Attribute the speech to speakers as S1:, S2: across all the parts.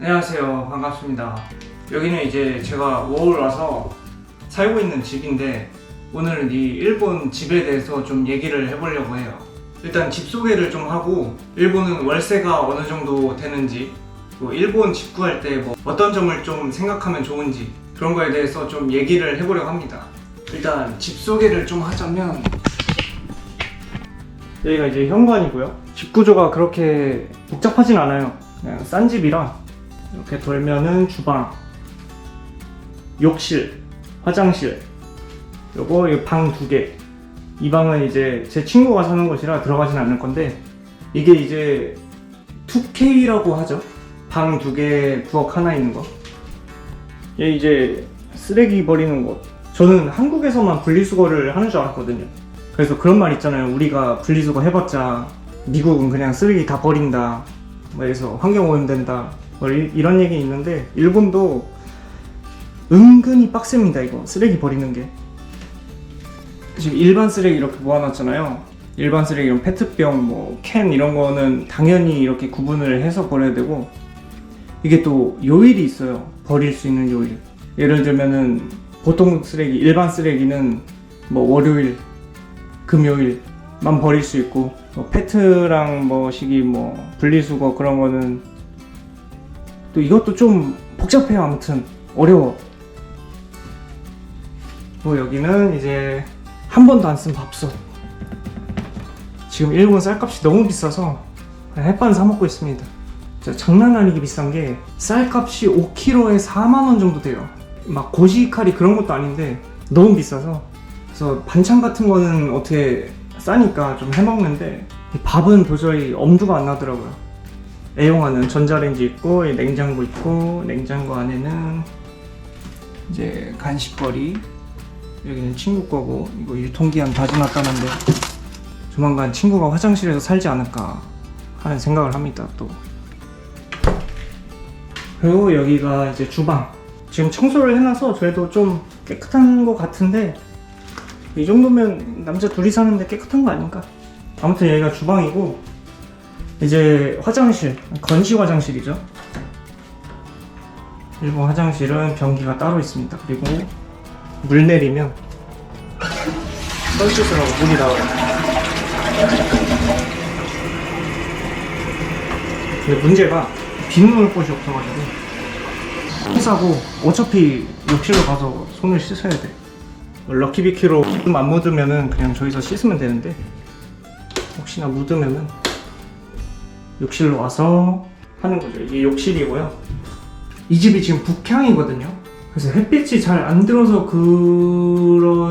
S1: 안녕하세요. 반갑습니다. 여기는 이제 제가 워홀 와서 살고 있는 집인데 오늘은 이 일본 집에 대해서 좀 얘기를 해보려고 해요. 일단 집 소개를 좀 하고 일본은 월세가 어느 정도 되는지 또 일본 집 구할 때 뭐 어떤 점을 좀 생각하면 좋은지 그런 거에 대해서 좀 얘기를 해보려고 합니다. 일단 집 소개를 좀 하자면 여기가 이제 현관이고요. 집 구조가 그렇게 복잡하진 않아요. 그냥 싼 집이라 이렇게 돌면은 주방, 욕실, 화장실, 요거 방 두 개. 이 방은 이제 제 친구가 사는 곳이라 들어가진 않을 건데 이게 이제 2K라고 하죠. 방 두 개, 부엌 하나 있는 거. 얘 이제 쓰레기 버리는 곳. 저는 한국에서만 분리수거를 하는 줄 알았거든요. 그래서 그런 말 있잖아요. 우리가 분리수거 해봤자 미국은 그냥 쓰레기 다 버린다. 뭐 그래서 환경 오염된다. 뭐 이- 이런 얘기 있는데 일본도 은근히 빡셉니다. 이거 쓰레기 버리는 게. 지금 일반 쓰레기 이렇게 모아놨잖아요. 일반 쓰레기 이런 페트병, 뭐 캔 이런 거는 당연히 이렇게 구분을 해서 버려야 되고 이게 또 요일이 있어요. 버릴 수 있는 요일. 예를 들면은 보통 쓰레기, 일반 쓰레기는 뭐 월요일, 금요일만 버릴 수 있고 뭐 페트랑 뭐 시기 뭐 분리수거 그런 거는 또 이것도 좀 복잡해요. 아무튼 어려워. 뭐 여기는 이제 한 번도 안 쓴 밥솥. 지금 일본 쌀값이 너무 비싸서 그냥 햇반 사 먹고 있습니다. 진짜 장난 아니게 비싼 게 쌀값이 5kg에 4만 원 정도 돼요. 막 고시칼이 그런 것도 아닌데 너무 비싸서 그래서 반찬 같은 거는 어떻게 싸니까 좀 해먹는데 이 밥은 도저히 엄두가 안 나더라고요. 애용하는 전자레인지 있고 이 냉장고 있고 냉장고 안에는 이제 간식거리 여기는 친구 거고 이거 유통기한 다 지났다는데 조만간 친구가 화장실에서 살지 않을까 하는 생각을 합니다 또. 그리고 여기가 이제 주방. 지금 청소를 해놔서 그래도 좀 깨끗한 것 같은데 이 정도면 남자 둘이 사는데 깨끗한 거 아닌가? 아무튼 여기가 주방이고 이제 화장실 건식 화장실이죠. 일본 화장실은 변기가 따로 있습니다. 그리고 물 내리면 하고 물이 나와요. 근데 문제가 빈 놓을 곳이 없어가지고 회사고 어차피 욕실로 가서 손을 씻어야 돼. 럭키비키로 좀안 묻으면은 그냥 저기서 씻으면 되는데 혹시나 묻으면은 욕실로 와서 하는 거죠. 이게 욕실이고요. 이 집이 지금 북향이거든요. 그래서 햇빛이 잘 안 들어서 그럴지도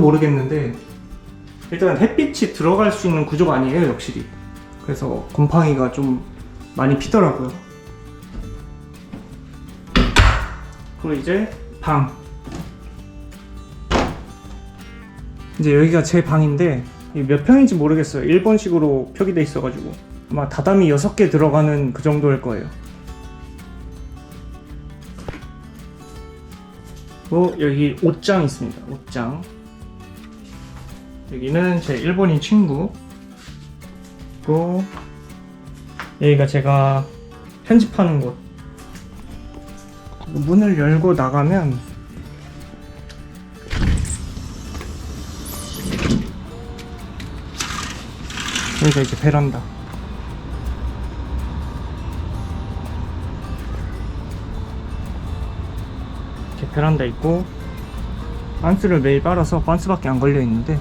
S1: 모르겠는데 일단 햇빛이 들어갈 수 있는 구조가 아니에요 욕실이. 그래서 곰팡이가 좀 많이 피더라고요. 그리고 이제 방. 이제 여기가 제 방인데 몇 평인지 모르겠어요. 일본식으로 표기돼 있어가지고 아마 다다미 6개 들어가는 그 정도일 거예요. 그리고 여기 옷장 있습니다. 옷장. 여기는 제 일본인 친구. 그리고 여기가 제가 편집하는 곳. 문을 열고 나가면 여기가 이제 베란다 베란다 있고 반스를 매일 빨아서 반스밖에 안 걸려 있는데.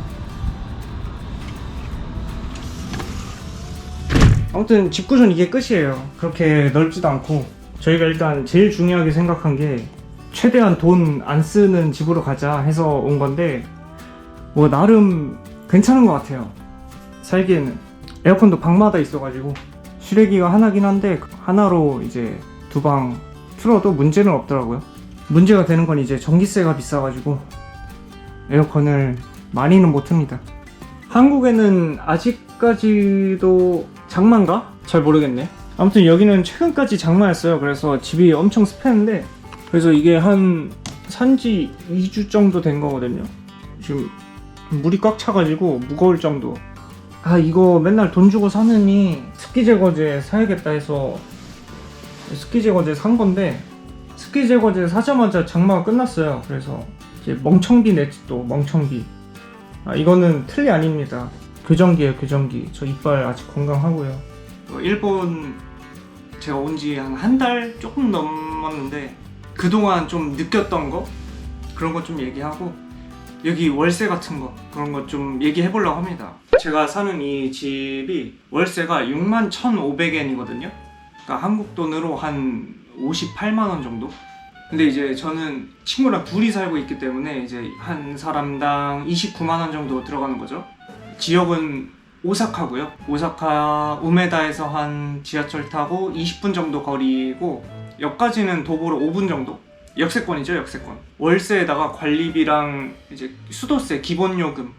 S1: 아무튼 집 구조는 이게 끝이에요. 그렇게 넓지도 않고. 저희가 일단 제일 중요하게 생각한 게 최대한 돈 안 쓰는 집으로 가자 해서 온 건데 뭐 나름 괜찮은 것 같아요. 살기에는. 에어컨도 방마다 있어가지고 실외기가 하나긴 한데 하나로 이제 두 방 틀어도 문제는 없더라고요 문제가 되는 건 이제 전기세가 비싸가지고 에어컨을 많이는 못 틉니다. 한국에는 아직까지도 장마인가? 잘 모르겠네. 아무튼 여기는 최근까지 장마였어요. 그래서 집이 엄청 습했는데 그래서 이게 한 산지 2주 정도 된 거거든요. 지금 물이 꽉 차가지고 무거울 정도. 아 이거 맨날 돈 주고 사느니 습기 제거제 사야겠다 해서 습기 제거제 산 건데 습기 제거제 사자마자 장마가 끝났어요. 그래서 이제 멍청비 냈지 또 멍청비. 아 이거는 틀리 아닙니다. 교정기예요 교정기. 저 이빨 아직 건강하고요. 일본 제가 온 지 한 한 달 조금 넘었는데 그동안 좀 느꼈던 거 그런 거 좀 얘기하고 여기 월세 같은 거 그런 거 좀 얘기해 보려고 합니다. 제가 사는 이 집이 월세가 6만 1,500엔이거든요. 그러니까 한국 돈으로 한 58만 원 정도. 근데 이제 저는 친구랑 둘이 살고 있기 때문에 이제 한 사람당 29만 원 정도 들어가는 거죠. 지역은 오사카고요. 오사카 우메다에서 한 지하철 타고 20분 정도 거리고 역까지는 도보로 5분 정도. 역세권이죠, 역세권. 월세에다가 관리비랑 이제 수도세, 기본 요금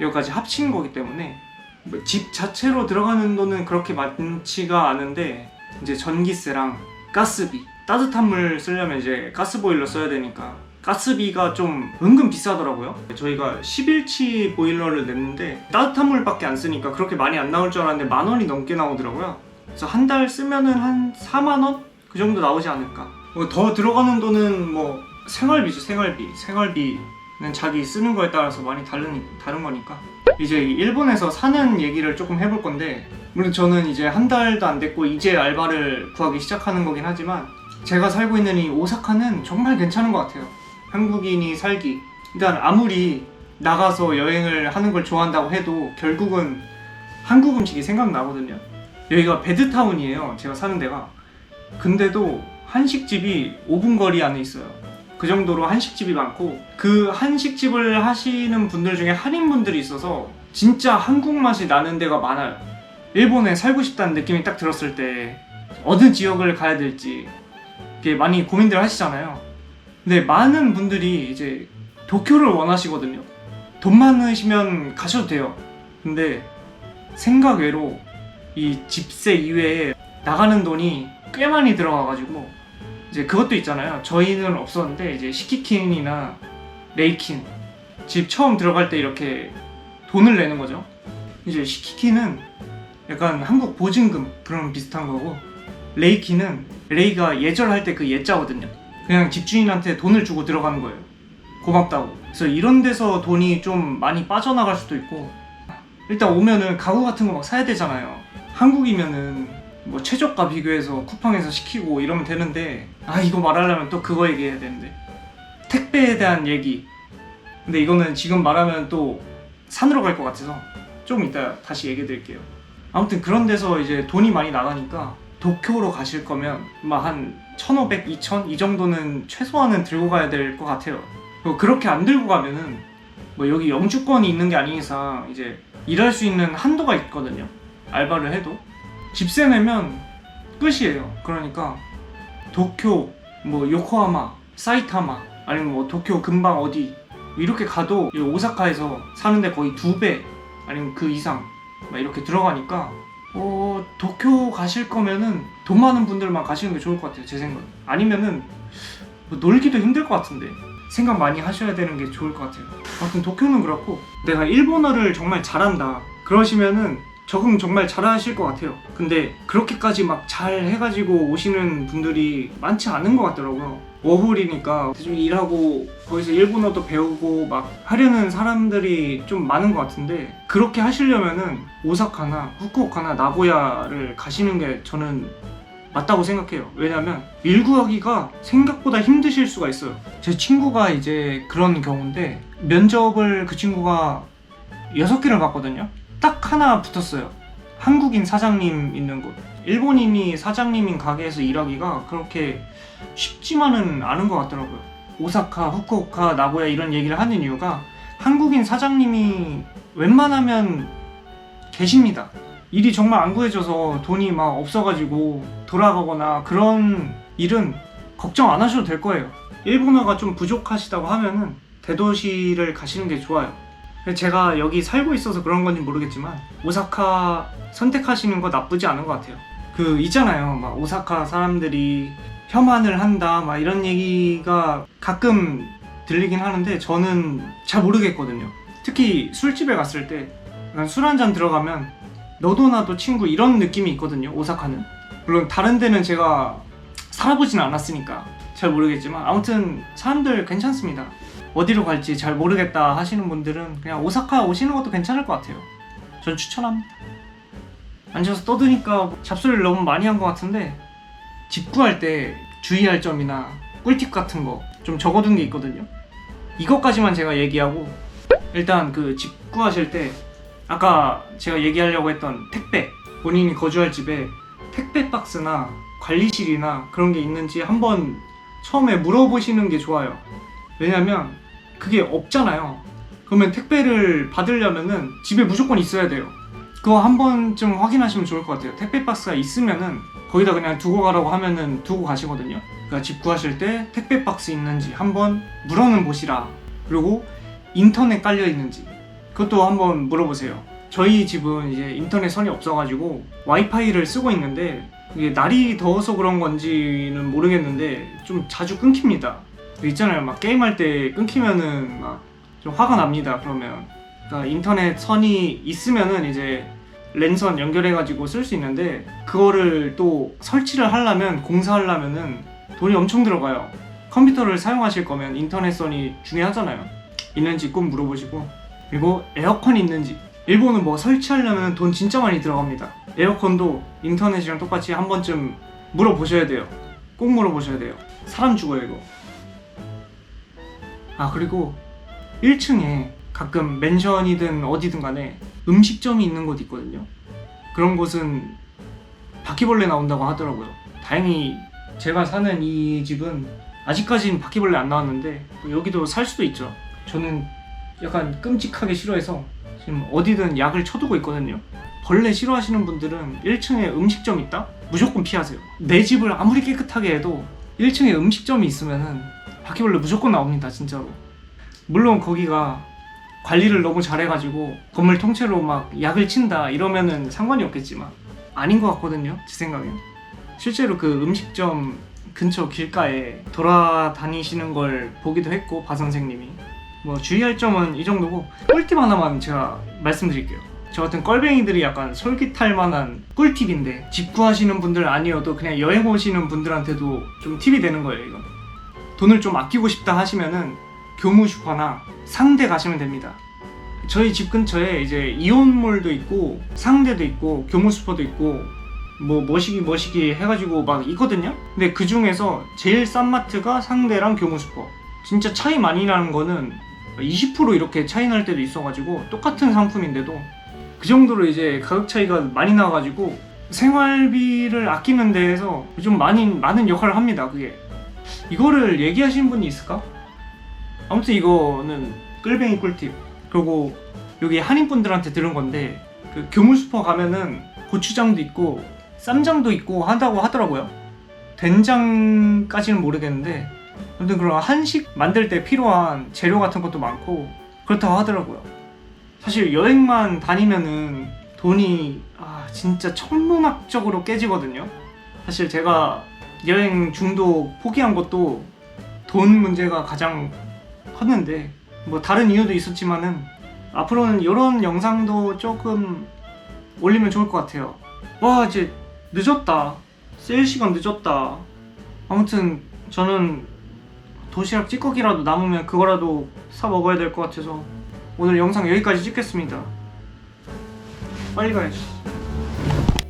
S1: 여기까지 합친 거기 때문에 뭐집 자체로 들어가는 돈은 그렇게 많지가 않은데 이제 전기세랑 가스비 따뜻한 물 쓰려면 이제 가스보일러 써야 되니까 가스비가 좀 은근 비싸더라고요. 저희가 10일치 보일러를 냈는데 따뜻한 물밖에 안 쓰니까 그렇게 많이 안 나올 줄 알았는데 만 원이 넘게 나오더라고요. 그래서 한 달 쓰면은 한 4만 원? 그 정도 나오지 않을까. 뭐더 들어가는 돈은 뭐 생활비죠, 생활비. 생활비는 자기 쓰는 거에 따라서 많이 다른, 다른 거니까. 이제 이 일본에서 사는 얘기를 조금 해볼 건데, 물론 저는 이제 한 달도 안 됐고, 이제 알바를 구하기 시작하는 거긴 하지만, 제가 살고 있는 이 오사카는 정말 괜찮은 것 같아요. 한국인이 살기. 일단 아무리 나가서 여행을 하는 걸 좋아한다고 해도 결국은 한국 음식이 생각나거든요. 여기가 베드타운이에요. 제가 사는 데가. 근데도 한식집이 5분 거리 안에 있어요. 그 정도로 한식집이 많고 그 한식집을 하시는 분들 중에 한인분들이 있어서 진짜 한국 맛이 나는 데가 많아요. 일본에 살고 싶다는 느낌이 딱 들었을 때 어느 지역을 가야 될지 많이 고민들 하시잖아요. 근데 많은 분들이 이제 도쿄를 원하시거든요. 돈 많으시면 가셔도 돼요. 근데 생각 외로 이 집세 이외에 나가는 돈이 꽤 많이 들어가가지고 이제 그것도 있잖아요. 저희는 없었는데 이제 시키킨이나 레이킨 집 처음 들어갈 때 이렇게 돈을 내는 거죠. 이제 시키킨은 약간 한국 보증금 그런 비슷한 거고 레이키는 레이가 예절할 때 그 예자거든요. 그냥 집주인한테 돈을 주고 들어가는 거예요. 고맙다고. 그래서 이런 데서 돈이 좀 많이 빠져나갈 수도 있고 일단 오면은 가구 같은 거 막 사야 되잖아요. 한국이면은 뭐 최저가 비교해서 쿠팡에서 시키고 이러면 되는데 아 이거 말하려면 또 그거 얘기해야 되는데 택배에 대한 얘기 근데 이거는 지금 말하면 또 산으로 갈 것 같아서 좀 이따 다시 얘기해 드릴게요 아무튼 그런 데서 이제 돈이 많이 나가니까 도쿄로 가실 거면 막한 1500, 2000 이 정도는 최소한은 들고 가야 될 것 같아요. 그렇게 안 들고 가면은 뭐 여기 영주권이 있는 게 아닌 이상 이제 일할 수 있는 한도가 있거든요. 알바를 해도. 집세 내면 끝이에요. 그러니까 도쿄, 뭐 요코하마, 사이타마 아니면 뭐 도쿄 근방 어디 이렇게 가도 이 오사카에서 사는데 거의 두 배 아니면 그 이상 막 이렇게 들어가니까 어 도쿄 가실 거면은 돈 많은 분들만 가시는 게 좋을 것 같아요 제 생각. 아니면은 뭐 놀기도 힘들 것 같은데 생각 많이 하셔야 되는 게 좋을 것 같아요. 아무튼 도쿄는 그렇고 내가 일본어를 정말 잘한다 그러시면은 적응 정말 잘하실 것 같아요. 근데 그렇게까지 막 잘 해가지고 오시는 분들이 많지 않은 것 같더라고요. 워홀이니까 대충 일하고 거기서 일본어도 배우고 막 하려는 사람들이 좀 많은 것 같은데 그렇게 하시려면은 오사카나 후쿠오카나 나고야를 가시는 게 저는 맞다고 생각해요. 왜냐면 일 구하기가 생각보다 힘드실 수가 있어요. 제 친구가 이제 그런 경우인데 면접을 그 친구가 여섯 개를 봤거든요. 딱 하나 붙었어요. 한국인 사장님 있는 곳. 일본인이 사장님인 가게에서 일하기가 그렇게 쉽지만은 않은 것 같더라고요. 오사카, 후쿠오카, 나고야 이런 얘기를 하는 이유가 한국인 사장님이 웬만하면 계십니다. 일이 정말 안 구해져서 돈이 막 없어가지고 돌아가거나 그런 일은 걱정 안 하셔도 될 거예요. 일본어가 좀 부족하시다고 하면은 대도시를 가시는 게 좋아요. 제가 여기 살고 있어서 그런 건지 모르겠지만 오사카 선택하시는 거 나쁘지 않은 것 같아요. 그 있잖아요. 막 오사카 사람들이 혐한을 한다 막 이런 얘기가 가끔 들리긴 하는데 저는 잘 모르겠거든요. 특히 술집에 갔을 때 술 한 잔 들어가면 너도 나도 친구 이런 느낌이 있거든요. 오사카는. 물론 다른 데는 제가 살아보진 않았으니까 잘 모르겠지만 아무튼 사람들 괜찮습니다. 어디로 갈지 잘 모르겠다 하시는 분들은 그냥 오사카 오시는 것도 괜찮을 것 같아요. 전 추천합니다. 앉아서 떠드니까 잡소리를 너무 많이 한 것 같은데 집 구할 때 주의할 점이나 꿀팁 같은 거 좀 적어둔 게 있거든요. 이것까지만 제가 얘기하고 일단 그 집 구하실 때 아까 제가 얘기하려고 했던 택배 본인이 거주할 집에 택배 박스나 관리실이나 그런 게 있는지 한번 처음에 물어보시는 게 좋아요. 왜냐면 그게 없잖아요. 그러면 택배를 받으려면은 집에 무조건 있어야 돼요. 그거 한 번쯤 확인하시면 좋을 것 같아요. 택배 박스가 있으면은 거기다 그냥 두고 가라고 하면은 두고 가시거든요. 그러니까 집 구하실 때 택배 박스 있는지 한번 물어는 보시라. 그리고 인터넷 깔려 있는지 그것도 한번 물어보세요. 저희 집은 이제 인터넷 선이 없어가지고 와이파이를 쓰고 있는데 이게 날이 더워서 그런 건지는 모르겠는데 좀 자주 끊깁니다. 그 있잖아요, 막 게임할 때 끊기면은 막 좀 화가 납니다. 그러면 그러니까 인터넷 선이 있으면은 이제 랜선 연결해가지고 쓸 수 있는데 그거를 또 설치를 하려면 공사하려면은 돈이 엄청 들어가요. 컴퓨터를 사용하실 거면 인터넷선이 중요하잖아요. 있는지 꼭 물어보시고 그리고 에어컨 있는지 일본은 뭐 설치하려면 돈 진짜 많이 들어갑니다. 에어컨도 인터넷이랑 똑같이 한 번쯤 물어보셔야 돼요. 꼭 물어보셔야 돼요. 사람 죽어요 이거. 아 그리고 1층에 가끔 맨션이든 어디든 간에 음식점이 있는 곳 있거든요. 그런 곳은 바퀴벌레 나온다고 하더라고요. 다행히 제가 사는 이 집은 아직까지는 바퀴벌레 안 나왔는데 여기도 살 수도 있죠. 저는 약간 끔찍하게 싫어해서 지금 어디든 약을 쳐두고 있거든요. 벌레 싫어하시는 분들은 1층에 음식점 있다? 무조건 피하세요. 내 집을 아무리 깨끗하게 해도 1층에 음식점이 있으면은 바퀴벌레 무조건 나옵니다, 진짜로. 물론 거기가 관리를 너무 잘해가지고 건물 통째로 막 약을 친다 이러면은 상관이 없겠지만 아닌 것 같거든요, 제 생각엔. 실제로 그 음식점 근처 길가에 돌아다니시는 걸 보기도 했고 바 선생님이 뭐 주의할 점은 이 정도고 꿀팁 하나만 제가 말씀드릴게요. 저 같은 껄뱅이들이 약간 솔깃할 만한 꿀팁인데 집 구하시는 분들 아니어도 그냥 여행 오시는 분들한테도 좀 팁이 되는 거예요 이건. 돈을 좀 아끼고 싶다 하시면은 교무 슈퍼나 상대 가시면 됩니다. 저희 집 근처에 이제 이온몰도 있고 상대도 있고 교무 슈퍼도 있고 뭐 머시기 머시기 해가지고 막 있거든요. 근데 그 중에서 제일 싼 마트가 상대랑 교무 슈퍼. 진짜 차이 많이 나는 거는 20% 이렇게 차이 날 때도 있어가지고 똑같은 상품인데도 그 정도로 이제 가격 차이가 많이 나가지고 생활비를 아끼는 데에서 좀 많이 많은 역할을 합니다. 그게 이거를 얘기하시는 분이 있을까? 아무튼 이거는 끌뱅이 꿀팁. 그리고 여기 한인분들한테 들은 건데 그 교무 슈퍼 가면은 고추장도 있고 쌈장도 있고 한다고 하더라고요. 된장까지는 모르겠는데 아무튼 그런 한식 만들 때 필요한 재료 같은 것도 많고 그렇다고 하더라고요. 사실 여행만 다니면은 돈이 아 진짜 천문학적으로 깨지거든요. 사실 제가 여행 중도 포기한 것도 돈 문제가 가장 컸는데 뭐 다른 이유도 있었지만은 앞으로는 이런 영상도 조금 올리면 좋을 것 같아요. 와 이제 늦었다. 세일 시간 늦었다. 아무튼 저는 도시락 찌꺼기라도 남으면 그거라도 사 먹어야 될 것 같아서 오늘 영상 여기까지 찍겠습니다. 빨리 가야지.